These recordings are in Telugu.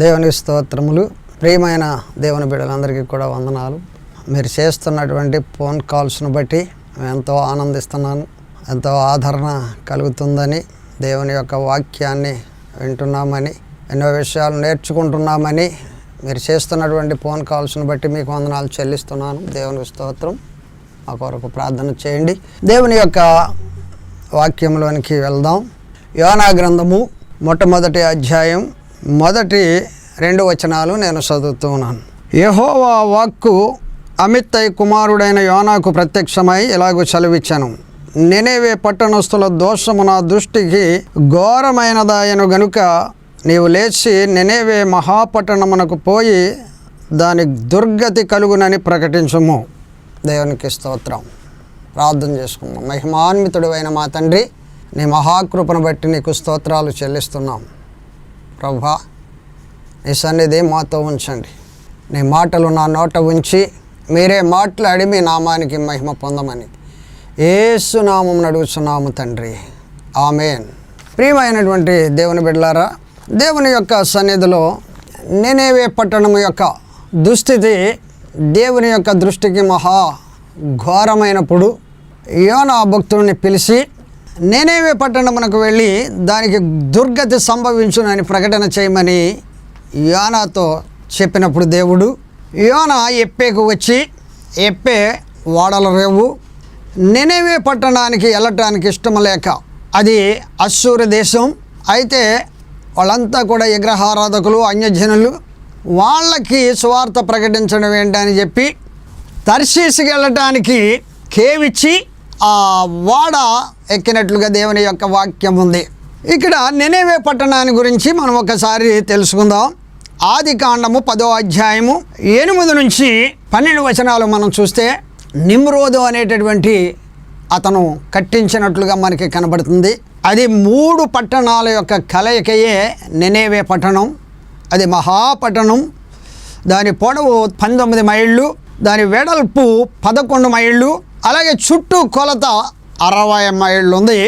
దేవుని స్తోత్రములు ప్రియమైన దేవుని బిడ్డలందరికీ కూడా వందనాలు. మీరు చేస్తున్నటువంటి ఫోన్ కాల్స్ను బట్టి ఎంతో ఆనందిస్తున్నాను ఎంతో ఆదరణ కలుగుతుందని దేవుని యొక్క వాక్యాన్ని వింటున్నామని ఎన్నో విషయాలు నేర్చుకుంటున్నామని మీరు చేస్తున్నటువంటి ఫోన్ కాల్స్ను బట్టి మీకు వందనాలు చెల్లిస్తున్నాను. దేవుని స్తోత్రం. మా కొరకు ప్రార్థన చేయండి. దేవుని యొక్క వాక్యంలోనికి వెళ్దాం. యోనా గ్రంథము మొట్టమొదటి అధ్యాయం మొదటి రెండు వచనాలు నేను చదువుతున్నాను. యహోవా వాక్కు అమిత్తై కుమారుడైన యోనాకు ప్రత్యక్షమై ఇలాగూ చలివిచ్చాను నెనేవే పట్టణస్థుల దోషము నా దృష్టికి ఘోరమైనదాయను గనుక నీవు లేచి నెనేవే మహాపట్టణమునకు పోయి దాని దుర్గతి కలుగునని ప్రకటించుము. దేవునికి స్తోత్రం. ప్రార్థన చేసుకున్నాం మహిమాన్వితుడు అయిన మా తండ్రి నీ మహాకృపను బట్టి నీకు స్తోత్రాలు చెల్లిస్తున్నాం. ప్రభా నీ సన్నిధి మాతో ఉంచండి. నీ మాటలు నా నోట ఉంచి మీరే మాట్లాడి మీ నామానికి మహిమ పొందమని. ఏసునామం నామం తండ్రి. ఆమెన్. ప్రియమైనటువంటి దేవుని బిడ్డలారా దేవుని యొక్క సన్నిధిలో నేనేవే పట్టణం యొక్క దుస్థితి దేవుని యొక్క దృష్టికి మహా ఘోరమైనప్పుడు యోనా భక్తుడిని పిలిచి నేనేవే పట్టణమునకు వెళ్ళి దానికి దుర్గతి సంభవించునని ప్రకటన చేయమని యోనాతో చెప్పినప్పుడు దేవుడు యోన ఎప్పేకు వచ్చి? ఎప్పే వాడల రేవు? నెనేవే పట్టణానికి వెళ్ళటానికి ఇష్టం లేక అది అశ్షూర దేశం. అయితే వాళ్ళంతా కూడా విగ్రహారాధకులు అన్యజనులు వాళ్ళకి సువార్త ప్రకటించడం ఏంటని చెప్పి తర్శీసుకి వెళ్ళటానికి కేవిచ్చి వాడ ఎక్కినట్లుగా దేవుని యొక్క వాక్యం ఉంది. ఇక్కడ నెనేవే పట్టణాన్ని గురించి మనం ఒకసారి తెలుసుకుందాం. ఆది కాండము పదో అధ్యాయము ఎనిమిది నుంచి పన్నెండు వచనాలు మనం చూస్తే నిమ్రోదు అనేటటువంటి అతను కట్టించినట్లుగా మనకి కనబడుతుంది. అది మూడు పట్టణాల యొక్క కలయికయే నెనేవే పట్టణం. అది మహాపట్టణం. దాని పొడవు పంతొమ్మిది మైళ్ళు దాని వెడల్పు పదకొండు మైళ్ళు అలాగే చుట్టూ కొలత అరవై మైళ్ళు ఉంది.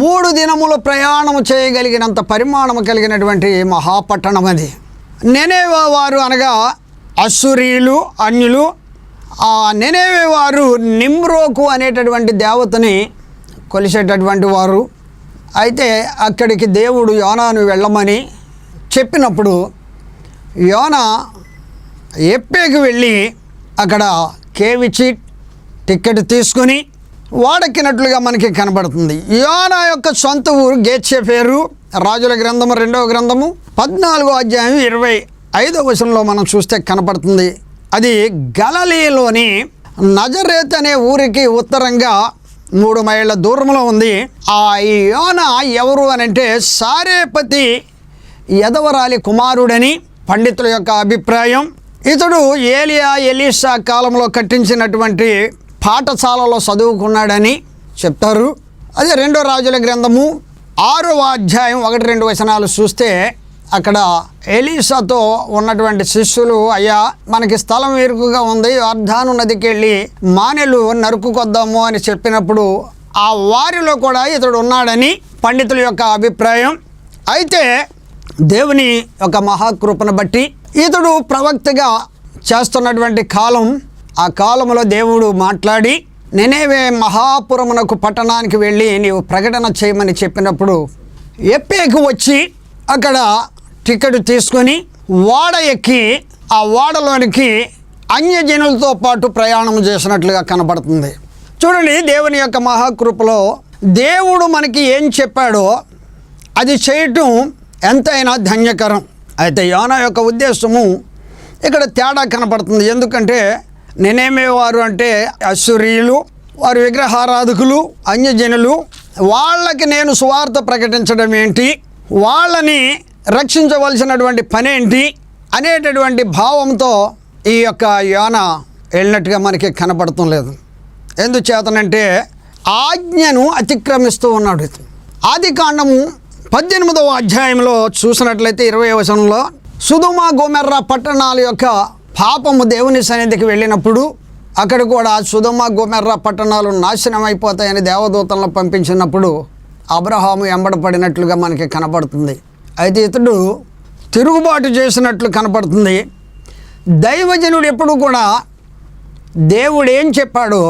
మూడు దినములు ప్రయాణము చేయగలిగినంత పరిమాణము కలిగినటువంటి మహాపట్టణం అది. నెనేవా వారు అనగా అసురీలు అన్యులు ఆ నెనేవే వారు నిమ్రోకు అనేటటువంటి దేవతని కొలిసేటటువంటి వారు. అయితే అక్కడికి దేవుడు యోనాను వెళ్ళమని చెప్పినప్పుడు యోన ఎప్పేకి వెళ్ళి అక్కడ కేవిచిట్ టికెట్ తీసుకుని వాడెక్కినట్లుగా మనకి కనబడుతుంది. యోనా యొక్క సొంత ఊరు గేత్సేఫేరు రాజుల గ్రంథము రెండవ గ్రంథము పద్నాలుగో అధ్యాయం ఇరవై ఐదో వచనంలో మనం చూస్తే కనపడుతుంది. అది గలలీలోని నజరేత్ అనే ఊరికి ఉత్తరంగా మూడు మైళ్ళ దూరంలో ఉంది. ఆ యోన ఎవరు అని అంటే సారేపతి యదవరాలి కుమారుడని పండితుల యొక్క అభిప్రాయం. ఇతడు ఏలియా ఎలీసా కాలంలో కట్టించినటువంటి పాఠశాలలో చదువుకున్నాడని చెప్తారు. అదే రెండో రాజుల గ్రంథము ఆరవ అధ్యాయం ఒకటి రెండు వచనాలు చూస్తే అక్కడ ఎలీసాతో ఉన్నటువంటి శిష్యులు అయ్యా మనకి స్థలం ఇరుకుగా ఉంది అర్ధాను నదికి వెళ్ళి మానెలు నరుకుకొద్దాము అని చెప్పినప్పుడు ఆ వారిలో కూడా ఇతడు ఉన్నాడని పండితుల యొక్క అభిప్రాయం. అయితే దేవుని యొక్క మహాకృపను బట్టి ఇతడు ప్రవక్తగా చేస్తున్నటువంటి కాలం ఆ కాలంలో దేవుడు మాట్లాడి నేనేవే మహాపురమునకు పట్టణానికి వెళ్ళి నీవు ప్రకటన చేయమని చెప్పినప్పుడు ఎప్పేకి వచ్చి అక్కడ టికెట్ తీసుకొని ఓడ ఎక్కి ఆ ఓడలోనికి అన్యజనులతో పాటు ప్రయాణం చేసినట్లుగా కనబడుతుంది. చూడండి దేవుని యొక్క మహాకృపలో దేవుడు మనకి ఏం చెప్పాడో అది చేయటం ఎంతైనా ధన్యకరం. అయితే యోనా యొక్క ఉద్దేశము ఇక్కడ తేడా కనపడుతుంది ఎందుకంటే నేనేమేవారు అంటే అశ్వరీయులు వారు విగ్రహారాధకులు అన్యజనులు. వాళ్ళకి నేను సువార్త ప్రకటించడం ఏంటి? వాళ్ళని రక్షించవలసినటువంటి పనేంటి? అనేటటువంటి భావంతో ఈ యొక్క యోన వెళ్ళినట్టుగా మనకి కనపడటం లేదు. ఎందుచేతనంటే ఆజ్ఞను అతిక్రమిస్తూ ఉన్నాడు ఇతను ఆది కాండము పద్దెనిమిదవ అధ్యాయంలో చూసినట్లయితే ఇరవై వచనంలో సుధుమ గోమెర్ర పట్టణాల యొక్క పాపము దేవుని సన్నిధికి వెళ్ళినప్పుడు అక్కడ కూడా సుధమ గుమెర్ర పట్టణాలు నాశనం అయిపోతాయని దేవదూతలను పంపించినప్పుడు అబ్రహాము ఎంబడపడినట్లుగా మనకి కనపడుతుంది అయితే ఇతడు తిరుగుబాటు చేసినట్లు కనపడుతుంది దైవజనుడు ఎప్పుడు కూడా దేవుడు ఏం చెప్పాడో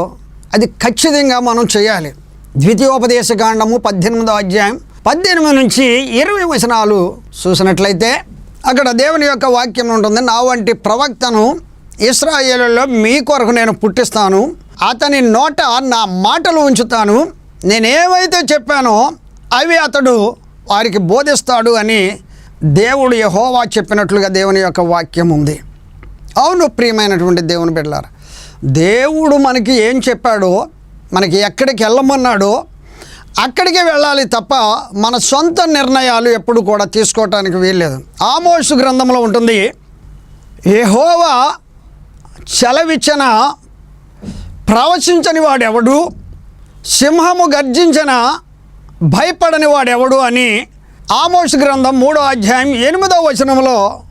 అది ఖచ్చితంగా మనం చేయాలి. ద్వితీయోపదేశ కాండము పద్దెనిమిదో అధ్యాయం పద్దెనిమిది నుంచి ఇరవై వచనాలు చూసినట్లయితే అక్కడ దేవుని యొక్క వాక్యం ఉంటుంది నా వంటి ప్రవక్తను ఇస్రాయేలులో మీ కొరకు నేను పుట్టిస్తాను. అతని నోట నా మాటలు ఉంచుతాను. నేనేవైతే చెప్పానో అవి అతడు వారికి బోధిస్తాడు అని దేవుడు యహోవా చెప్పినట్లుగా దేవుని యొక్క వాక్యం ఉంది. అవును ప్రియమైనటువంటి దేవుని బిడ్డలారా దేవుడు మనకి ఏం చెప్పాడో మనకి ఎక్కడికి వెళ్ళమన్నాడో అక్కడికే వెళ్ళాలి తప్ప మన సొంత నిర్ణయాలు ఎప్పుడు కూడా తీసుకోవటానికి వీల్లేదు. ఆమోసు గ్రంథంలో ఉంటుంది యెహోవా చలవిచ్చన ప్రవచించని వాడెవడు? సింహము గర్జించిన భయపడని వాడెవడు? అని ఆమోస్ గ్రంథం మూడో అధ్యాయం ఎనిమిదో వచనంలో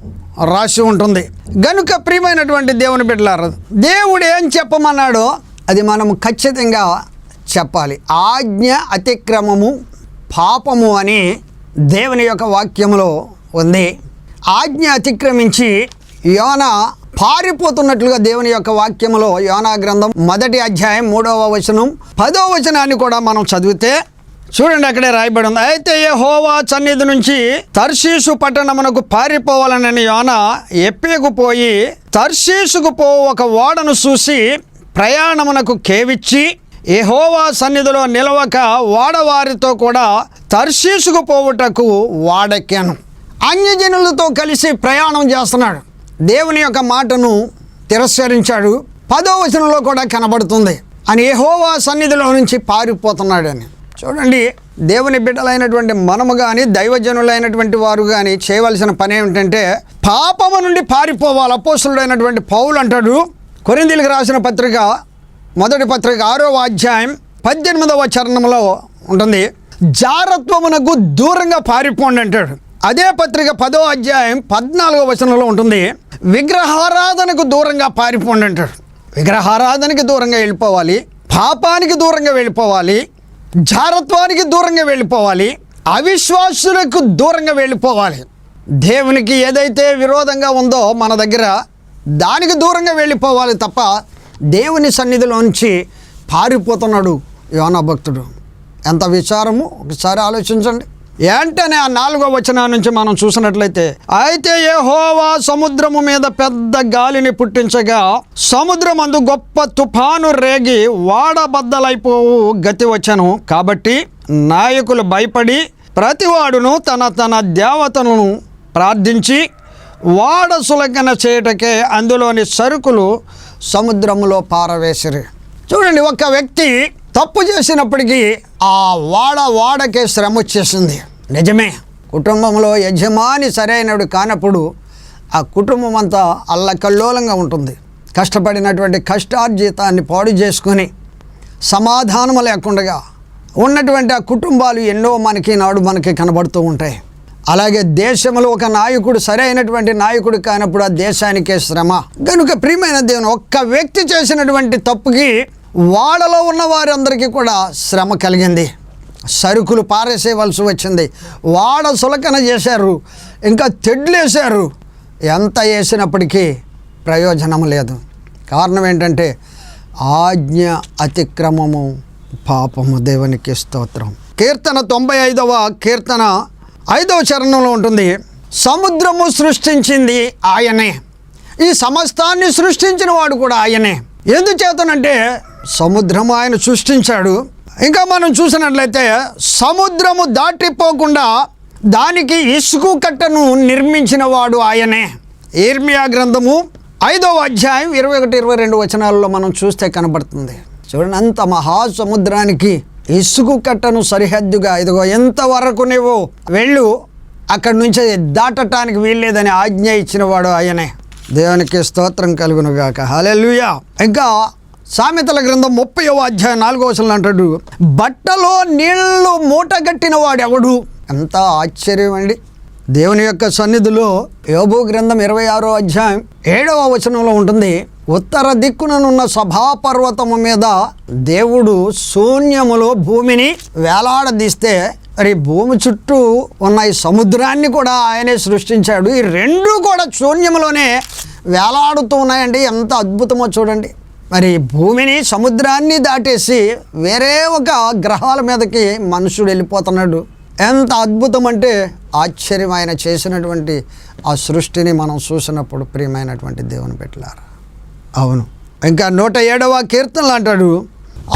రాసి ఉంటుంది. గనుక ప్రియమైనటువంటి దేవుని బిడ్డలారు దేవుడు ఏం చెప్పమన్నాడో అది మనం ఖచ్చితంగా చెప్పాలి. ఆజ్ఞ అతిక్రమము పాపము అని దేవుని యొక్క వాక్యములో ఉంది. ఆజ్ఞ అతిక్రమించి యోన పారిపోతున్నట్లుగా దేవుని యొక్క వాక్యములో యోనా గ్రంథం మొదటి అధ్యాయం మూడవ వచనం పదో వచనాన్ని కూడా మనం చదివితే చూడండి అక్కడే రాయబడి ఉంది. అయితే ఏ హోవా సన్నిధి నుంచి తర్షీసు పట్టణమునకు పారిపోవాలనని యోన ఎప్పేకు పోయి తర్షీసుకు పో ఒక ఓడను చూసి ప్రయాణమునకు కేవిచ్చి ఎహోవా సన్నిధిలో నిలవక వాడవారితో కూడా తర్శీసుకు పోవుటకు వాడెక్కాను. అన్యజనులతో కలిసి ప్రయాణం చేస్తున్నాడు. దేవుని యొక్క మాటను తిరస్కరించాడు. పదో వచనంలో కూడా కనబడుతుంది. అని ఎహోవా సన్నిధిలో నుంచి పారిపోతున్నాడని. చూడండి దేవుని బిడ్డలైనటువంటి మనము కానీ దైవజనులైనటువంటి వారు కానీ చేయవలసిన పని ఏమిటంటే పాపము నుండి పారిపోవాలి. అపోసులుడైనటువంటి పౌలు అంటాడు. కొరిందీలకు రాసిన పత్రిక మొదటి పత్రిక ఆరో అధ్యాయం పద్దెనిమిదవ చరణంలో ఉంటుంది. జారత్వమునకు దూరంగా పారిపోండి అంటాడు. అదే పత్రిక పదో అధ్యాయం పద్నాలుగో వచనంలో ఉంటుంది. విగ్రహారాధనకు దూరంగా పారిపోండి అంటాడు. విగ్రహారాధనకి దూరంగా వెళ్ళిపోవాలి. పాపానికి దూరంగా వెళ్ళిపోవాలి. జారత్వానికి దూరంగా వెళ్ళిపోవాలి. అవిశ్వాసులకు దూరంగా వెళ్ళిపోవాలి. దేవునికి ఏదైతే విరోధంగా ఉందో మన దగ్గర దానికి దూరంగా వెళ్ళిపోవాలి తప్ప దేవుని సన్నిధిలోంచి పారిపోతున్నాడు యోన భక్తుడు. ఎంత విచారము? ఒకసారి ఆలోచించండి. ఏంటనే ఆ నాలుగో వచనం నుంచి మనం చూసినట్లయితే అయితే యెహోవా సముద్రము మీద పెద్ద గాలిని పుట్టించగా సముద్రం అందు గొప్ప తుఫాను రేగి వాడబద్దలైపోవు గతి వచ్చను. కాబట్టి నాయకులు భయపడి ప్రతివాడును తన తన దేవతలను ప్రార్థించి వాడ సులకన చేయటకే అందులోని సరుకులు సముద్రములో పారవేసిరి. చూడండి ఒక వ్యక్తి తప్పు చేసినప్పటికీ ఆ వాడ వాడకే శ్రమ వచ్చేసింది. నిజమే కుటుంబంలో యజమాని సరైనడు కానప్పుడు ఆ కుటుంబం అంతా అల్లకల్లోలంగా ఉంటుంది. కష్టపడినటువంటి కష్టార్జితాన్ని పాడు చేసుకొని సమాధానం లేకుండా ఉన్నటువంటి ఆ కుటుంబాలు ఎన్నో మనకి నాడు మనకి కనబడుతూ ఉంటాయి. అలాగే దేశంలో ఒక నాయకుడు సరైనటువంటి నాయకుడు కానప్పుడు ఆ దేశానికే శ్రమ. కనుక ప్రియమైన దేవుని ఒక్క వ్యక్తి చేసినటువంటి తప్పుకి వాడలో ఉన్న వారందరికీ కూడా శ్రమ కలిగింది. సరుకులు పారేసేయవలసి వచ్చింది. వాడ సులకన చేశారు. ఇంకా తెడ్లేశారు. ఎంత వేసినప్పటికీ ప్రయోజనం లేదు. కారణం ఏంటంటే ఆజ్ఞ అతిక్రమము పాపము దేవునికి స్తోత్రం. కీర్తన తొంభై ఐదవ కీర్తన ఐదవ చరణంలో ఉంటుంది సముద్రము సృష్టించింది ఆయనే. ఈ సమస్తాన్ని సృష్టించిన వాడు కూడా ఆయనే. ఎందుచేతనంటే సముద్రము ఆయన సృష్టించాడు. ఇంకా మనం చూసినట్లయితే సముద్రము దాటిపోకుండా దానికి ఇసుకు కట్టను నిర్మించిన వాడు ఆయనే. ఏర్మియా గ్రంథము ఐదవ అధ్యాయం ఇరవై ఒకటి ఇరవై రెండు వచనాలలో మనం చూస్తే కనబడుతుంది. చూడండి అంత మహాసముద్రానికి ఇసుగు కట్టను సరిహద్దుగా ఇదిగో ఎంతవరకు నువ్వు వెళ్ళు అక్కడి నుంచి దాటటానికి వీల్లేదని ఆజ్ఞ ఇచ్చినవాడు ఆయనే. దేవునికి స్తోత్రం కలుగునుగాక. హల్లెలూయా. ఇంకా సామెతల గ్రంథం ముప్పై అధ్యాయం నాలుగో వచనం అంటాడు బట్టలో నీళ్ళు మూటగట్టిన వాడు ఎవడు ఎంత ఆశ్చర్యం అండి. దేవుని యొక్క సన్నిధిలో యోబు గ్రంథం ఇరవై ఆరో అధ్యాయం ఏడవ వచనంలో ఉంటుంది ఉత్తర దిక్కుననున్న సభాపర్వతము మీద దేవుడు శూన్యములో భూమిని వేలాడదీస్తే మరి భూమి చుట్టూ ఉన్న ఈ సముద్రాన్ని కూడా ఆయనే సృష్టించాడు. ఈ రెండు కూడా శూన్యములోనే వేలాడుతూ ఉన్నాయండి. ఎంత అద్భుతమో చూడండి. మరి భూమిని సముద్రాన్ని దాటేసి వేరే ఒక గ్రహాల మీదకి మనుషుడు వెళ్ళిపోతున్నాడు. ఎంత అద్భుతం అంటే ఆశ్చర్యం ఆయన చేసినటువంటి ఆ సృష్టిని మనం చూసినప్పుడు ప్రియమైనటువంటి దేవుని పెట్టారు అవును. ఇంకా నూట ఏడవ కీర్తనలు అంటాడు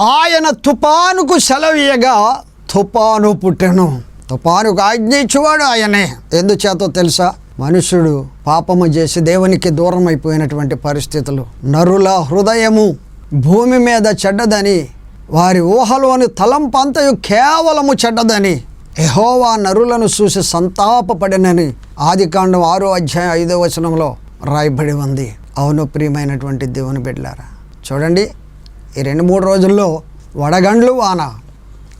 ఆయన తుపానుకు సెలవీయగా తుపాను పుట్టెను. తుపానుకు ఆజ్ఞ ఇచ్చేవాడు ఆయనే. ఎందుచేతో తెలుసా? మనుషుడు పాపము చేసి దేవునికి దూరం అయిపోయినటువంటి పరిస్థితులు. నరుల హృదయము భూమి మీద చెడ్డదని వారి ఊహలోని తలంపంతయు కేవలము చెడ్డదని ఎహోవా నరులను చూసి సంతాపపడినని ఆదికాండం ఆరో అధ్యాయం ఐదో వచనంలో రాయబడి ఉంది. అవును ప్రియమైనటువంటి దేవుని బిడ్డలారా. చూడండి ఈ రెండు మూడు రోజుల్లో వడగండ్లు వాన.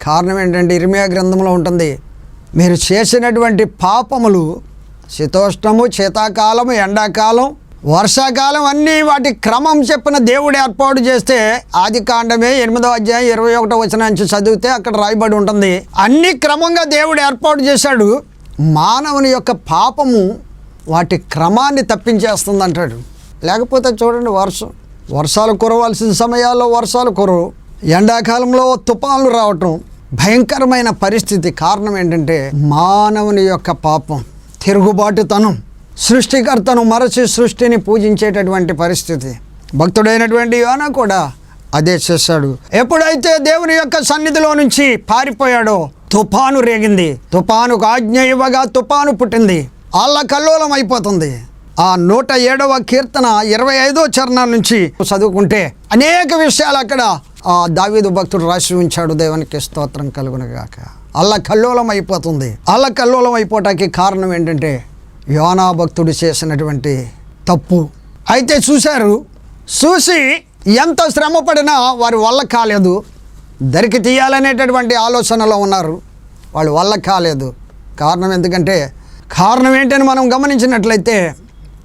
కారణం ఏంటంటే ఇర్మియా గ్రంథంలో ఉంటుంది మీరు చేసినటువంటి పాపములు శీతోష్ణము శీతాకాలము ఎండాకాలం వర్షాకాలం అన్నీ వాటి క్రమం చెప్పిన దేవుడు ఏర్పాటు చేస్తే ఆది కాండమే ఎనిమిదో అధ్యాయం ఇరవై ఒకటో వచ్చిన నుంచి చదివితే అక్కడ రాయబడి ఉంటుంది. అన్ని క్రమంగా దేవుడు ఏర్పాటు చేశాడు మానవుని యొక్క పాపము వాటి క్రమాన్ని తప్పించేస్తుంది అంటాడు లేకపోతే చూడండి వర్షం. వర్షాలు కురవాల్సిన సమయాల్లో వర్షాలు కురవు. ఎండాకాలంలో తుఫాన్లు రావటం భయంకరమైన పరిస్థితి. కారణం ఏంటంటే మానవుని యొక్క పాపం తిరుగుబాటుతనం సృష్టికర్తను మరచి సృష్టిని పూజించేటటువంటి పరిస్థితి. భక్తుడైనటువంటి యోనా కూడా అదే చేశాడు. ఎప్పుడైతే దేవుని యొక్క సన్నిధిలో నుంచి పారిపోయాడో తుఫాను రేగింది. తుఫానుకు ఆజ్ఞ ఇవ్వగా తుఫాను పుట్టింది. అల్ల కల్లోలం అయిపోతుంది. ఆ నూట ఏడవ కీర్తన ఇరవై ఐదో చరణం నుంచి చదువుకుంటే అనేక విషయాలు అక్కడ ఆ దావీదు భక్తుడు రాసి ఉంచాడు. దేవునికి స్తోత్రం కలుగునగాక అల్ల కల్లోలం అయిపోతుంది అల్ల కల్లోలం అయిపోవటానికి కారణం ఏంటంటే యోనా భక్తుడు చేసినటువంటి తప్పు. అయితే చూశారు చూసి ఎంత శ్రమ పడినా వారి వల్ల కాలేదు. దరికి తీయాలనేటటువంటి ఆలోచనలో ఉన్నారు. వాళ్ళు వల్ల కాలేదు. కారణం ఎందుకంటే కారణం ఏంటని మనం గమనించినట్లయితే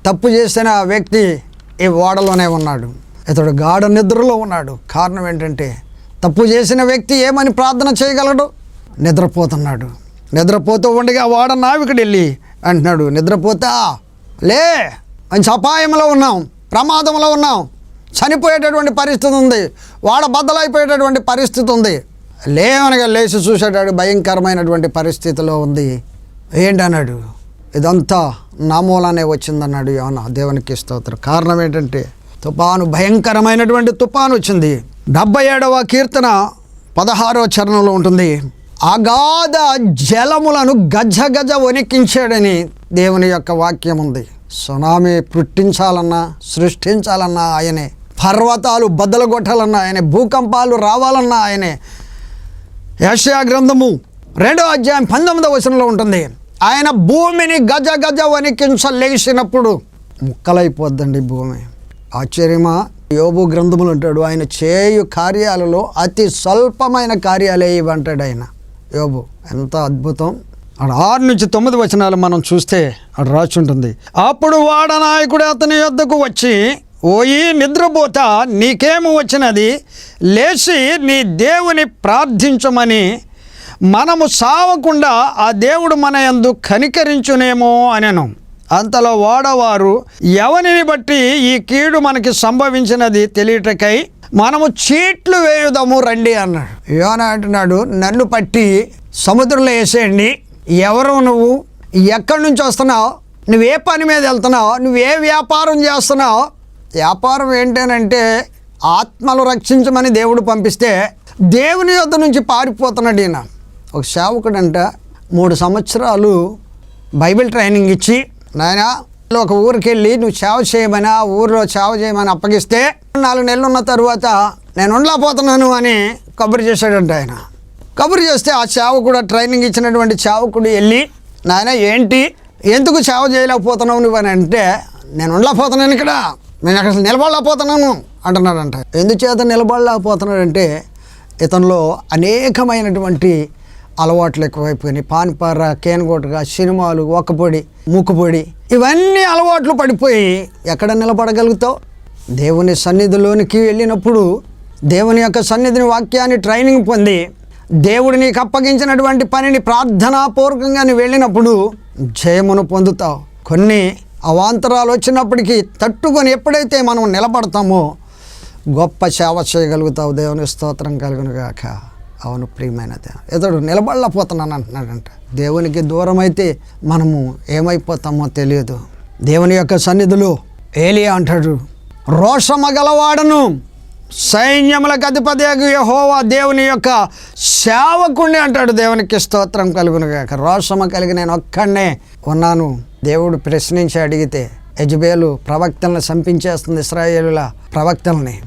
తప్పు చేసిన వ్యక్తి ఈ ఓడలోనే ఉన్నాడు. ఇతడు గాఢ నిద్రలో ఉన్నాడు. కారణం ఏంటంటే తప్పు చేసిన వ్యక్తి ఏమని ప్రార్థన చేయగలడు? నిద్రపోతున్నాడు. నిద్రపోతూ ఉండగా వాడ నావికుడు వెళ్ళి అంటున్నాడు నిద్రపోతా? లే! మంచి అపాయంలో ఉన్నాం. ప్రమాదంలో ఉన్నాం. చనిపోయేటటువంటి పరిస్థితి ఉంది. వాడ బద్దలైపోయేటటువంటి పరిస్థితి ఉంది. లేవనగా లేచి చూసేటాడు భయంకరమైనటువంటి పరిస్థితిలో ఉంది. ఏంటన్నాడు ఇదంతా నా మూలానే వచ్చిందన్నాడు యోన దేవునికి స్తోత్రం. కారణం ఏంటంటే తుపాను భయంకరమైనటువంటి తుపాను వచ్చింది. డెబ్బై ఏడవ కీర్తన పదహారో చరణంలో ఉంటుంది. అగాధ జలములను గజ గజ వణికించాడని దేవుని యొక్క వాక్యం ఉంది. సునామీ పుట్టించాలన్నా సృష్టించాలన్నా ఆయనే. పర్వతాలు బద్దలగొట్టాలన్నా ఆయనే. భూకంపాలు రావాలన్నా ఆయనే. యశయా గ్రంథము రెండో అధ్యాయం పంతొమ్మిదవ వచనంలో ఉంటుంది. ఆయన భూమిని గజ గజ వణికించలేసినప్పుడు ముక్కలైపోద్దండి భూమి. ఆశ్చర్యమా? యోబు గ్రంథములు అంటాడు ఆయన చేయు కార్యాలలో అతి స్వల్పమైన కార్యాలే ఇవంటాడు ఆయన. యోబు ఎంత అద్భుతం. ఆడ ఆరు నుంచి తొమ్మిది వచనాలు మనం చూస్తే అక్కడ రాసి ఉంటుంది. అప్పుడు వాడ నాయకుడు అతని యొద్దకు వచ్చి ఓయి నిద్రపోత నీకేమి వచ్చినది? లేచి నీ దేవుని ప్రార్థించమని మనము సావకుండా ఆ దేవుడు మన యందు కనికరించునేమో అనెను. అంతలో వాడవారు ఎవరిని బట్టి ఈ కీడు మనకి సంభవించినది తెలియటకై మనము చీట్లు వేయుదాము రండి అన్నాడు. యోన అంటున్నాడు నన్ను పట్టి సముద్రంలో వేసేయండి. ఎవరు నువ్వు? ఎక్కడి నుంచి వస్తున్నావు? నువ్వే పని మీద వెళ్తున్నావు? నువ్వే వ్యాపారం చేస్తున్నావు? వ్యాపారం ఏంటనంటే ఆత్మలు రక్షించమని దేవుడు పంపిస్తే దేవుని యొద్ద నుంచి పారిపోతున్నాడు ఈయన. ఒక సేవకుడంట మూడు సంవత్సరాలు బైబిల్ ట్రైనింగ్ ఇచ్చి నాయన ఒక ఊరికి వెళ్ళి నువ్వు సేవ చేయమని ఆ ఊరిలో సేవ చేయమని అప్పగిస్తే నాలుగు నెలలు ఉన్న తర్వాత నేను ఉండలేకపోతున్నాను అని కబురు చేశాడంట ఆయన. కబురు చేస్తే ఆ సేవకుడు ట్రైనింగ్ ఇచ్చినటువంటి సేవకుడు వెళ్ళి నాయన ఏంటి? ఎందుకు సేవ చేయలేకపోతున్నావు నువ్వు? అని అంటే నేను ఉండలేకపోతున్నాను ఇక్కడ. నేను అక్కడ నిలబడలేకపోతున్నాను అంటున్నాడంట ఎందుచేత నిలబడలేకపోతున్నాడంటే ఇతనిలో అనేకమైనటువంటి అలవాట్లు ఎక్కువైపోయినాయి. పాన్పార కేనుగోటగా సినిమాలు ఒక్కపొడి ముక్కుపొడి ఇవన్నీ అలవాట్లు పడిపోయి ఎక్కడ నిలబడగలుగుతావు? దేవుని సన్నిధిలోనికి వెళ్ళినప్పుడు దేవుని యొక్క సన్నిధిని వాక్యాన్ని ట్రైనింగ్ పొంది దేవుడు నీకు అప్పగించినటువంటి పనిని ప్రార్థనాపూర్వకంగా నువ్వు వెళ్ళినప్పుడు జయమును పొందుతావు. కొన్ని అవాంతరాలు వచ్చినప్పటికీ తట్టుకొని ఎప్పుడైతే మనం నిలబడతామో గొప్ప సేవ చేయగలుగుతావు. దేవుని స్తోత్రం కలుగునుగాక అవును ప్రియమైన ఇతడు నిలబడలేకపోతున్నాను అంటున్నాడంట. దేవునికి దూరం అయితే మనము ఏమైపోతామో తెలియదు. దేవుని యొక్క సన్నిధిలో ఏలియా అంటాడు. రోషమగలవాడను సైన్యములకు అధిపతి యహోవా దేవుని యొక్క సేవకుణ్ణి అంటాడు. దేవునికి స్తోత్రం కలుగును గాక రోషమ కలిగి నేను ఒక్కడనే ఉన్నాను దేవుడు ప్రశ్నించి అడిగితే యజ్బేలు ప్రవక్తలను చంపించేస్తుంది ఇస్రాయేలుల ప్రవక్తల్ని.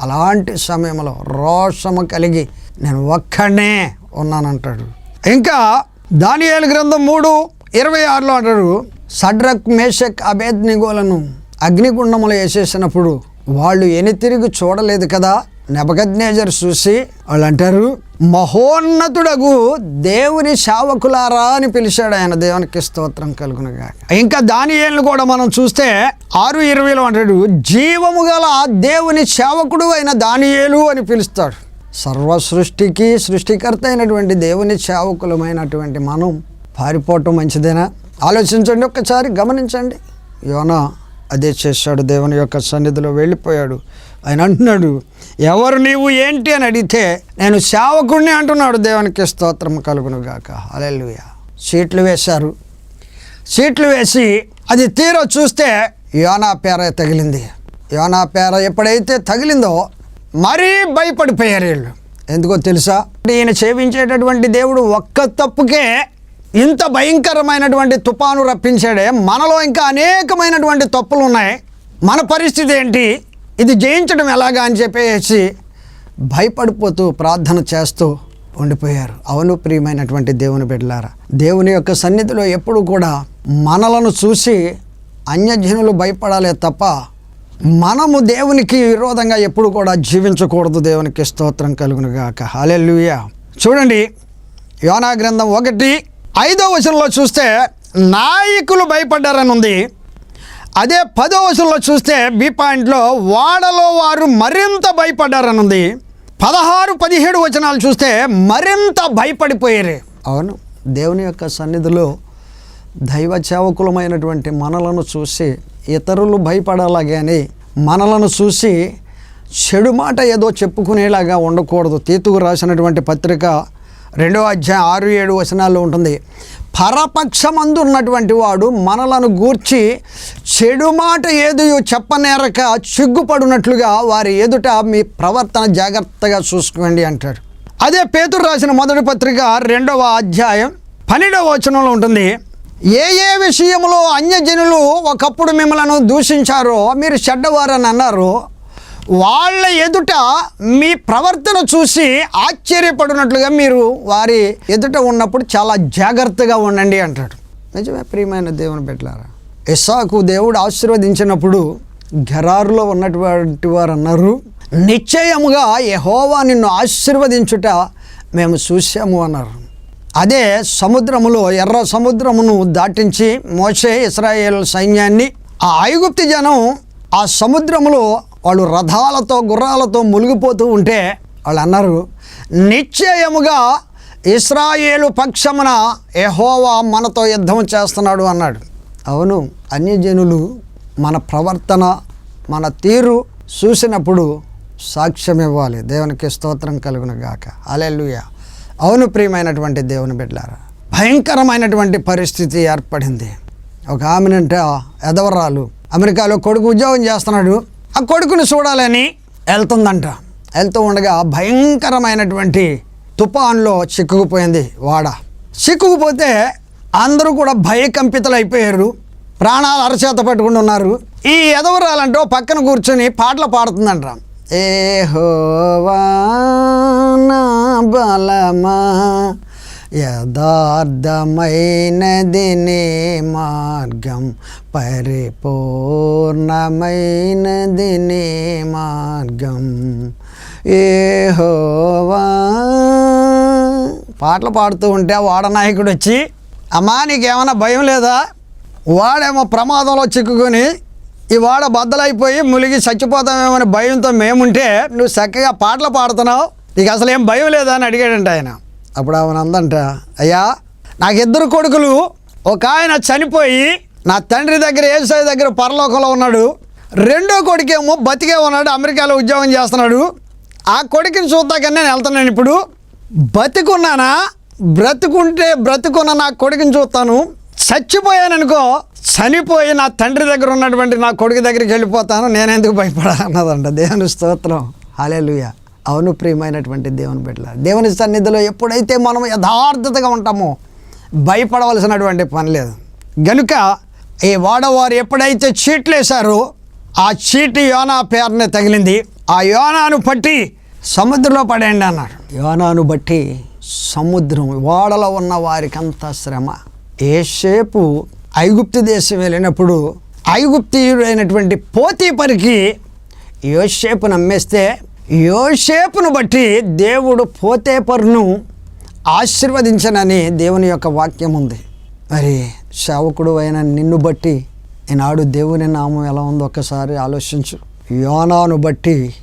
అలాంటి సమయంలో రోషము కలిగి నేను ఒక్కడే ఉన్నానంటాడు. ఇంకా దానియేలు గ్రంథం మూడు ఇరవై ఆరులో అంటాడు సడ్రక్ మేషక్ అభేద్నిగోలను అగ్నిగుండములు వేసేసినప్పుడు వాళ్ళు ఎని తిరిగి చూడలేదు కదా? నెబగద్నేజర్ చూసి వాళ్ళు అంటారు మహోన్నతుడగు దేవుని శావకులారా అని పిలిచాడు ఆయన. దేవునికి స్తోత్రం కలుగునగా ఇంకా దానియేలు కూడా మనం చూస్తే ఆరు ఇరవైలో అంటాడు జీవము గల దేవుని సేవకుడు అయిన దానియేలు అని పిలుస్తాడు. సర్వ సృష్టికి సృష్టికర్త అయినటువంటి దేవుని సేవకులమైనటువంటి మనం పారిపోవటం మంచిదేనా? ఆలోచించండి ఒక్కసారి గమనించండి. యోనా అదే చేశాడు దేవుని యొక్క సన్నిధిలో వెళ్ళిపోయాడు. ఆయన అంటున్నాడు ఎవరు నీవు ఏంటి అని అడిగితే నేను సేవకుడిని అంటున్నాడు దేవునికి స్తోత్రం కలుగునుగాక. అలెలుయ సీట్లు వేశారు. సీట్లు వేసి అది తీర చూస్తే యోనా పేర తగిలింది. యోనా పేర ఎప్పుడైతే తగిలిందో మరీ భయపడిపోయారు వీళ్ళు. ఎందుకో తెలుసా? ఈయన సేవించేటటువంటి దేవుడు ఒక్క తప్పుకే ఇంత భయంకరమైనటువంటి తుపాను రప్పించాడే. మనలో ఇంకా అనేకమైనటువంటి తప్పులు ఉన్నాయి మన పరిస్థితి ఏంటి? ఇది జయించడం ఎలాగా అని చెప్పేసి భయపడిపోతూ ప్రార్థన చేస్తూ ఉండిపోయారు. అవును ప్రియమైనటువంటి దేవుని బిడ్డలారా దేవుని యొక్క సన్నిధిలో ఎప్పుడు కూడా మనలను చూసి అన్యజనులు భయపడాలే తప్ప మనము దేవునికి విరోధంగా ఎప్పుడు కూడా జీవించకూడదు. దేవునికి స్తోత్రం కలుగును గాక. హల్లెలూయా. చూడండి యోనా గ్రంథం ఒకటి ఐదో వచనంలో చూస్తే నాయకులు భయపడ్డారని ఉంది అదే పదో వచనంలో చూస్తే బి పాయింట్లో వాడలో వారు మరింత భయపడ్డారనుంది. పదహారు పదిహేడు వచనాలు చూస్తే మరింత భయపడిపోయారు. అవును దేవుని యొక్క సన్నిధిలో దైవ సేవకులమైనటువంటి మనలను చూసి ఇతరులు భయపడాలని మనలను చూసి చెడు మాట ఏదో చెప్పుకునేలాగా ఉండకూడదు. తీతుకు రాసినటువంటి పత్రిక రెండో అధ్యాయం ఆరు ఏడు వచనాల్లో ఉంటుంది. పరపక్షమందు ఉన్నటువంటి వాడు మనలను గూర్చి చెడు మాట ఏదో చెప్పనేరక సిగ్గుపడినట్లుగా వారి ఎదుట మీ ప్రవర్తన జాగ్రత్తగా చూసుకోండి అంటాడు. అదే పేతురు రాసిన మొదటి పత్రిక రెండవ అధ్యాయం పన్నెండవ వచనంలో ఉంటుంది. ఏ ఏ విషయంలో అన్యజనులు ఒకప్పుడు మిమ్మలను దూషించారో మీరు చెడ్డవారని అన్నారు వాళ్ళ ఎదుట మీ ప్రవర్తన చూసి ఆశ్చర్యపడినట్లుగా మీరు వారి ఎదుట ఉన్నప్పుడు చాలా జాగ్రత్తగా ఉండండి అంటాడు. నిజమే ప్రియమైన దేవుని పెట్టారా ఇస్సాకు దేవుడు ఆశీర్వదించినప్పుడు గెరారులో ఉన్నటువంటి వారు అన్నారు నిశ్చయముగా యహోవా నిన్ను ఆశీర్వదించుట మేము చూసాము అన్నారు. అదే సముద్రములో ఎర్ర సముద్రమును దాటించి మోసే ఇస్రాయేల్ సైన్యాన్ని ఆ ఐగుప్తి జనం ఆ సముద్రములో వాళ్ళు రథాలతో గుర్రాలతో మునిగిపోతూ ఉంటే వాళ్ళు అన్నారు నిశ్చయముగా ఇస్రాయేలు పక్షమున ఎహోవా మనతో యుద్ధం చేస్తున్నాడు అన్నాడు. అవును అన్యజనులు మన ప్రవర్తన మన తీరు చూసినప్పుడు సాక్ష్యం ఇవ్వాలి. దేవునికి స్తోత్రం కలుగును గాక. అలెలుయ అవును ప్రియమైనటువంటి దేవుని బిడ్డారా భయంకరమైనటువంటి పరిస్థితి ఏర్పడింది. ఒక ఆమెనంటే ఎదవరాలు అమెరికాలో కొడుకు ఉద్యోగం చేస్తున్నాడు. ఆ కొడుకుని చూడాలని వెళ్తుందంట. వెళ్తూ ఉండగా భయంకరమైనటువంటి తుఫాన్లో చిక్కుకుపోయింది వాడ. చిక్కుకుపోతే అందరూ కూడా భయకంపితలు అయిపోయారు ప్రాణాలు అరచేత పట్టుకుని ఉన్నారు. ఈ ఎదవరాలంటే పక్కన కూర్చొని పాటలు పాడుతుందంట. ఏ హోవా నా బలమా యథార్థమైనది నీ మార్గం పరిపూర్ణమైనది నీ మార్గం. ఏహోవా. పాటలు పాడుతూ ఉంటే వాడనాయకుడు వచ్చి అమ్మా నీకేమైనా భయం లేదా? వాడేమో ప్రమాదంలో చిక్కుకొని ఈ వాడ బద్దలైపోయి ములిగి చచ్చిపోతామేమని భయంతో మేముంటే నువ్వు చక్కగా పాటలు పాడుతున్నావు నీకు అసలు ఏం భయం లేదా? అని అడిగాడంట ఆయన. అప్పుడు ఆమె అందంట అయ్యా నాకు ఇద్దరు కొడుకులు ఒక ఆయన చనిపోయి నా తండ్రి దగ్గర ఏసై దగ్గర పరలోకంలో ఉన్నాడు. రెండో కొడుకేమో బతికే ఉన్నాడు అమెరికాలో ఉద్యోగం చేస్తున్నాడు. ఆ కొడుకుని చూద్దాకని నేను వెళ్తున్నాను ఇప్పుడు. బతికున్నానా? బ్రతుకుంటే బ్రతుకున్న నా కొడుకుని చూస్తాను. చచ్చిపోయాననుకో చనిపోయి నా తండ్రి దగ్గర ఉన్నటువంటి నా కొడుకు దగ్గరికి వెళ్ళిపోతాను. నేను ఎందుకు అన్నదంట దేవుని స్తోత్రం. హాలేలుయ. అవును ప్రియమైనటువంటి దేవుని బిడ్డల దేవుని సన్నిధిలో ఎప్పుడైతే మనం యథార్థతగా ఉంటామో భయపడవలసినటువంటి పని లేదు. గనుక ఈ వాడవారు ఎప్పుడైతే చీట్లు వేశారో ఆ చీటి యోనా పేరునే తగిలింది. ఆ యోనాను పట్టి సముద్రంలో పడేయండి అన్నాడు యోనాను బట్టి సముద్రం ఓడలో ఉన్న వారికి అంత శ్రమ. ఏసేపు ఐగుప్తు దేశం వెళ్ళినప్పుడు ఐగుప్తియుడైనటువంటి పోతీపరికి యోసేపు నమ్మేస్తే యోసేపును బట్టి దేవుడు పోతేపర్ను ఆశీర్వదించనని దేవుని యొక్క వాక్యం ఉంది. మరి సేవకుడు అయిన నిన్ను బట్టి ఈనాడు దేవుని నామం ఎలా ఉందో ఒక్కసారి ఆలోచించు. యోనాను బట్టి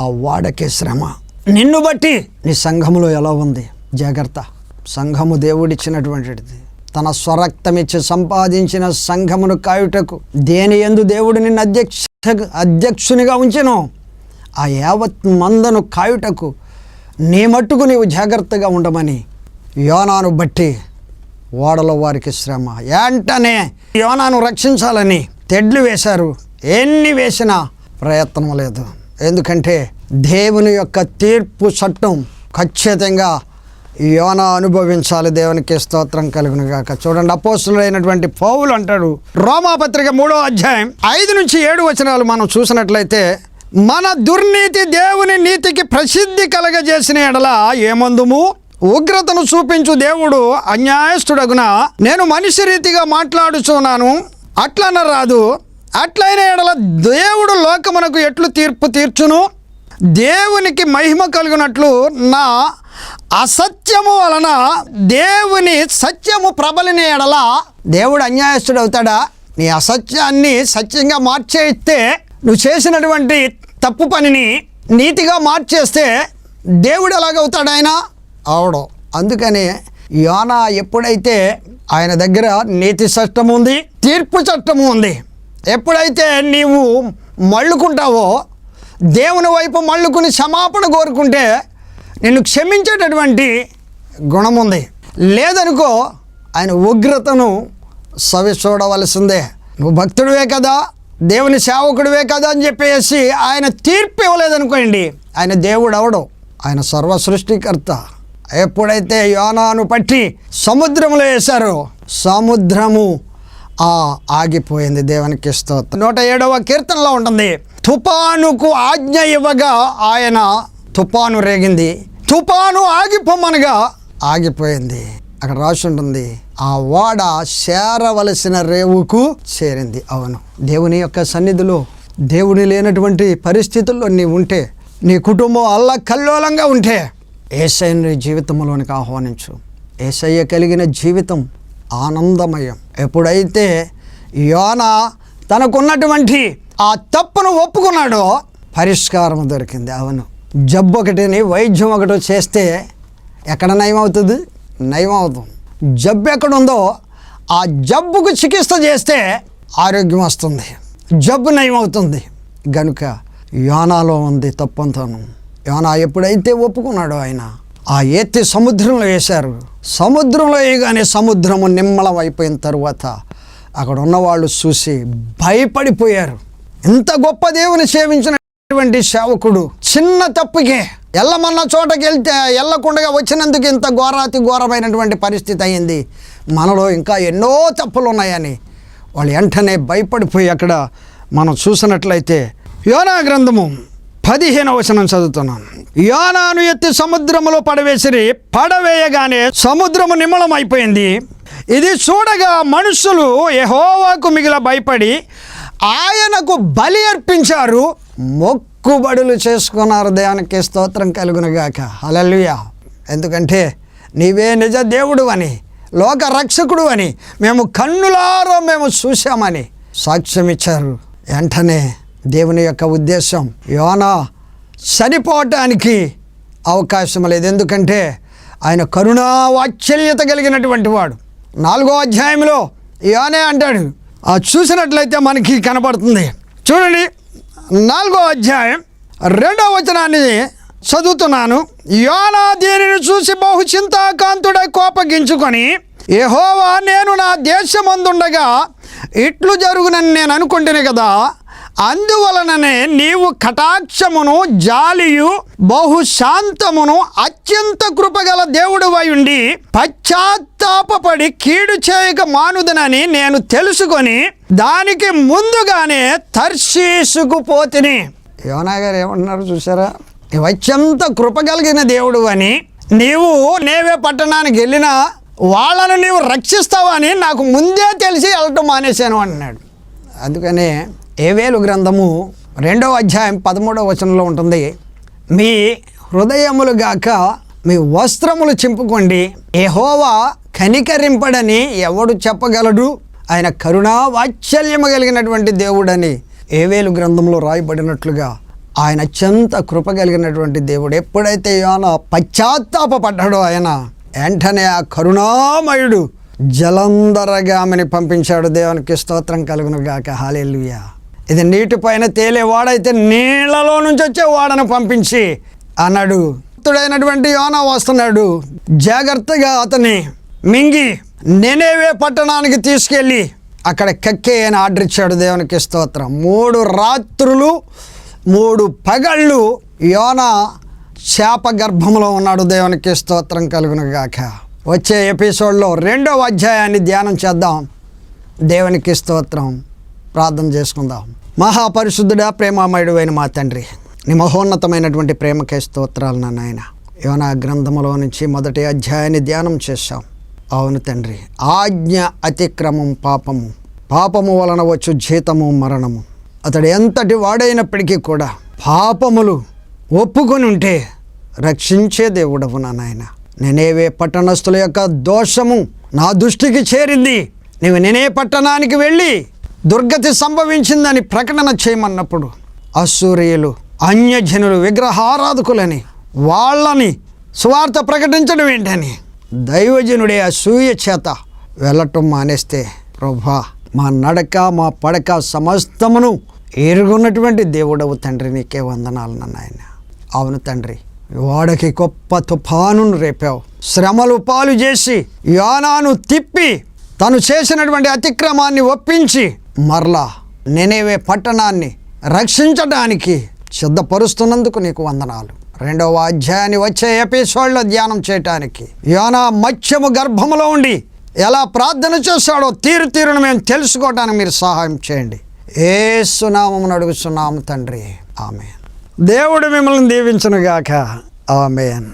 ఆ వాడకే శ్రమ. నిన్ను బట్టి నీ సంఘములో ఎలా ఉంది? జాగ్రత్త. సంఘము దేవుడిచ్చినటువంటిది. తన స్వరక్తమిచ్చి సంపాదించిన సంఘమును కాయుటకు దేని ఎందు దేవుడు నిన్ను అధ్యక్ష అధ్యక్షునిగా ఉంచెను? ఆ యావత్ మందను కాయుటకు నీ మట్టుకు నీవు జాగ్రత్తగా ఉండమని యోనాను బట్టి ఓడలో వారికి శ్రమ. ఏంటనే యోనాను రక్షించాలని తెడ్లు వేశారు. ఎన్ని వేసినా ప్రయత్నం లేదు. ఎందుకంటే దేవుని యొక్క తీర్పు చట్టం ఖచ్చితంగా యోన అనుభవించాలి. దేవునికి స్తోత్రం కలుగును గాక. చూడండి అపోస్తులైనటువంటి పౌలు అంటాడు. రోమాపత్రిక మూడో అధ్యాయం ఐదు నుంచి ఏడు వచనాలు మనం చూసినట్లయితే మన దుర్నీతి దేవుని నీతికి ప్రసిద్ధి కలగజేసిన ఎడల ఏమందుము? ఉగ్రతను చూపించు దేవుడు అన్యాయస్తుడగున నేను మనిషి రీతిగా మాట్లాడుచున్నాను. అట్లన రాదు. అట్లైన ఎడల దేవుడు లోకమునకు ఎట్లు తీర్పు తీర్చును? దేవునికి మహిమ కలిగినట్లు నా అసత్యము వలన దేవుని సత్యము ప్రబలిన ఎడల దేవుడు అన్యాయస్తుడు అవుతాడా నీ అసత్యాన్ని సత్యంగా మార్చేస్తే నువ్వు చేసినటువంటి తప్పు పనిని నీతిగా మార్చేస్తే దేవుడు ఎలాగవుతాడు ఆయన? అవడం అందుకని యోనా ఎప్పుడైతే ఆయన దగ్గర నీతి చట్టం ఉంది తీర్పు చట్టము ఉంది ఎప్పుడైతే నీవు మళ్ళుకుంటావో దేవుని వైపు మళ్ళుకుని క్షమాపణ కోరుకుంటే నిన్ను క్షమించేటటువంటి గుణం ఉంది. లేదనుకో ఆయన ఉగ్రతను సవి చూడవలసిందే నువ్వు భక్తుడివే కదా దేవుని సేవకుడివే కదా అని చెప్పేసి ఆయన తీర్పు ఇవ్వలేదనుకోండి ఆయన దేవుడు అవడం ఆయన సర్వ సృష్టికర్త ఎప్పుడైతే యోనాను పట్టి సముద్రంలో వేశారో సముద్రము ఆ ఆగిపోయింది దేవునికి స్తోత్రం. నూట ఏడవ కీర్తనలో ఉంటుంది తుపానుకు ఆజ్ఞ ఇవ్వగా ఆయన తుపాను రేగింది తుపాను ఆగిపోమనగా ఆగిపోయింది. అక్కడ రాసి ఉంటుంది ఆ వాడ చేరవలసిన రేవుకు చేరింది. అవును. దేవుని యొక్క సన్నిధిలో దేవుని లేనటువంటి పరిస్థితుల్లో నీ ఉంటే నీ కుటుంబం అల్లకల్లోలంగా ఉంటే ఏసైని నీ జీవితంలోనికి ఆహ్వానించు. ఏసయ్య కలిగిన జీవితం ఆనందమయం. ఎప్పుడైతే యోన తనకున్నటువంటి ఆ తప్పును ఒప్పుకున్నాడో పరిష్కారం దొరికింది. అవును. జబ్బు ఒకటిని వైద్యం ఒకటి చేస్తే ఎక్కడ నయం అవుతుంది నయం అవుతుంది జబ్బు ఎక్కడుందో ఆ జబ్బుకు చికిత్స చేస్తే ఆరోగ్యం వస్తుంది. జబ్బు నయం అవుతుంది గనుక యోనాలో ఉంది తప్పంతాను. యోనా ఎప్పుడైతే ఒప్పుకున్నాడో ఆయన ఆ ఎత్తి సముద్రంలో వేశారు. సముద్రంలో వేయగానే సముద్రము నిమ్మలం అయిపోయిన తర్వాత అక్కడ ఉన్నవాళ్ళు చూసి భయపడిపోయారు. ఇంత గొప్ప దేవుని సేవించినటువంటి సేవకుడు చిన్న తప్పుకే ఎల్లమన్న చోటకి వెళ్తే వెళ్ళకుండా వచ్చినందుకు ఇంత ఘోరాతి ఘోరమైనటువంటి పరిస్థితి అయింది. మనలో ఇంకా ఎన్నో తప్పులు ఉన్నాయని వాళ్ళు వెంటనే భయపడిపోయి అక్కడ మనం చూసినట్లయితే యోనా గ్రంథము పదిహేను వచనం చదువుతున్నాను యోనాను ఎత్తి సముద్రములో పడవేసిరి పడవేయగానే సముద్రము నిమ్మలం అయిపోయింది ఇది చూడగా మనుషులు ఎహోవాకు మిగిల భయపడి ఆయనకు బలి అర్పించారు. మొక్కుబడులు చేసుకున్నారు. దేవునికి స్తోత్రం కలుగునగాక. హల్లెలూయా. ఎందుకంటే నీవే నిజ దేవుడు అని లోక రక్షకుడు అని మేము కన్నులారో మేము చూశామని సాక్ష్యం ఇచ్చారు. వెంటనే దేవుని యొక్క ఉద్దేశం యోనా చనిపోవటానికి అవకాశం లేదు. ఎందుకంటే ఆయన కరుణా వాత్సల్యత కలిగినటువంటి వాడు. నాలుగో అధ్యాయంలో యోనే అంటాడు ఆ చూసినట్లయితే మనకి కనపడుతుంది. చూడండి. నాలుగో అధ్యాయం రెండో వచనాన్ని చదువుతున్నాను. యోనా దీనిని చూసి బహు చింతాకాంతుడై కోపగించుకొని ఏహోవా నేను నా దేశమందుండగా ఇట్లు జరుగునని నేను అనుకుంటుని కదా అందువలననే నీవు కటాక్షమును జాలియు బహుశాంతమును అత్యంత కృపగల దేవుడు ఉండి పశ్చాత్తాపడి కీడు చేయక మానుదనని నేను తెలుసుకొని దానికి ముందుగానే తర్శీసుకుపోతిని యోనా గారు ఏమంటున్నారు చూసారా అత్యంత కృప కలిగిన దేవుడు అని నీవు నేవే పట్టణానికి వెళ్ళినా వాళ్ళను నీవు రక్షిస్తావని నాకు ముందే తెలిసి వెళ్ళటం మానేశాను అన్నాడు అందుకనే ఏవేలు గ్రంథము రెండవ అధ్యాయం పదమూడవ వచనంలో ఉంటుంది మీ హృదయములు గాక మీ వస్త్రములు చింపుకోండి ఎహోవా కనికరింపడని ఎవడు చెప్పగలడు? ఆయన కరుణా వాత్సల్యము కలిగినటువంటి దేవుడని ఏవేలు గ్రంథంలో రాయబడినట్లుగా ఆయన అత్యంత కృప కలిగినటువంటి దేవుడు. ఎప్పుడైతే యోన పశ్చాత్తాపడ్డాడో ఆయన వెంటనే ఆ కరుణామయుడు జలంధరగామిని పంపించాడు. దేవునికి స్తోత్రం కలుగును గాక హాలేలుయా ఇది నీటిపైన తేలే వాడైతే నీళ్ళలో నుంచి వచ్చే వాడను పంపించి అన్నాడు. భక్తుడైనటువంటి యోన వస్తున్నాడు. జాగ్రత్తగా అతని మింగి నెనేవే పట్టణానికి తీసుకెళ్ళి అక్కడ కక్కే అని ఆర్డర్ ఇచ్చాడు దేవునికి స్తోత్రం. మూడు రాత్రులు మూడు పగళ్ళు యోన శాప గర్భంలో ఉన్నాడు దేవునికి స్తోత్రం కలుగునుగాక. వచ్చే ఎపిసోడ్లో రెండవ అధ్యాయాన్ని ధ్యానం చేద్దాం. దేవునికి స్తోత్రం. ప్రార్థన చేసుకుందాం. మహాపరిశుద్ధుడా ప్రేమామయుడు అయిన మా తండ్రి నీ మహోన్నతమైనటువంటి ప్రేమకే స్తోత్రాలు నా నాయన. యోనా గ్రంథములో నుంచి మొదటి అధ్యాయాన్ని ధ్యానం చేశాం. అవును తండ్రి. ఆజ్ఞ అతిక్రమం పాపము. పాపము వలన వచ్చు జీతము మరణము. అతడు ఎంతటి వాడైనప్పటికీ కూడా పాపములు ఒప్పుకొని ఉంటే రక్షించే దేవుడవు నా నాయన. నేనేవే పట్టణస్థుల యొక్క దోషము నా దృష్టికి చేరింది. నీవు నేనే పట్టణానికి వెళ్ళి దుర్గతి సంభవించిందని ప్రకటన చేయమన్నప్పుడు అసూరియులు అన్యజనులు విగ్రహారాధకులని వాళ్ళని స్వార్థ ప్రకటించడం ఏంటని దైవజనుడే అసూయ చేత వెళ్ళటం మానేస్తే ప్రభా మా నడక మా పడక సమస్తమును ఎరుగున్నటువంటి దేవుడవు తండ్రి. నీకే వందనాలు నాయన. అవును తండ్రి వాడకి గొప్ప తుఫానును రేపావు. శ్రమలు పాలు చేసి యానాను తిప్పి తను చేసినటువంటి అతిక్రమాన్ని ఒప్పించి మరలా నేనేవే పట్టణాన్ని రక్షించడానికి సిద్ధపరుస్తున్నందుకు నీకు వందనాలు. రెండవ అధ్యాయాన్ని వచ్చే ఎపిసోడ్లో ధ్యానం చేయటానికి యోనా మత్స్యము గర్భములో ఉండి ఎలా ప్రార్థన చేశాడో తీరు తీరును మేము తెలుసుకోవటానికి మీరు సహాయం చేయండి. ఏ సునామమును అడుగుతున్నాము తండ్రి. ఆమె దేవుడు మిమ్మల్ని దీవించునుగాక. ఆమెన్.